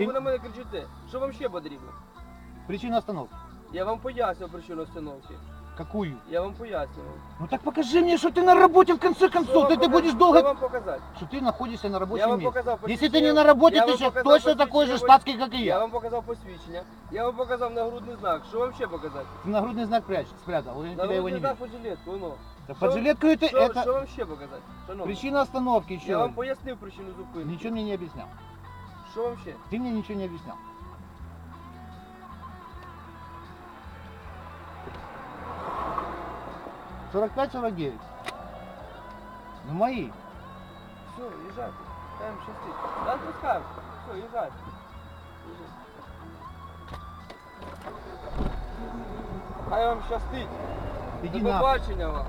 Що ви на мене кричите? Що вам ще потрібно? Причина остановки. Я вам пояснював причину остановки. Какую? Я вам пояснював. Ну так покажи мне, что ты на работе в конце Що концов. вам Ты, ты пока- будешь Що долго... вам показати? Что ты находишься на Я рабочем вам месте. показав Если ты посвідчення- не на работе, я ты вам сейчас показав точно такой же посвідчення штатский, как и Я я. вам показав посвідчення. Я вам показав нагрудний знак. Що вам ще показати? Ты нагрудный знак прячь, спрятал, я тебя его Нагрудний не знак вижу. по жилетку, воно. Да Що- под жилеткой ты Що, это... що вам ще показати? Шановні, Причина остановки еще. я вам пояснив причину зупинки. Ничего мне не объяснял. Що вам ще? Ты мне ничего не объяснял. Сорок пять, сорок девять. Ну мои. Все, їжджайте. Хай вам щастить. Да, відпускаємо. Все, їжджайте. Їжджайте. Хай вам щастить. Иди До на. побачення вам.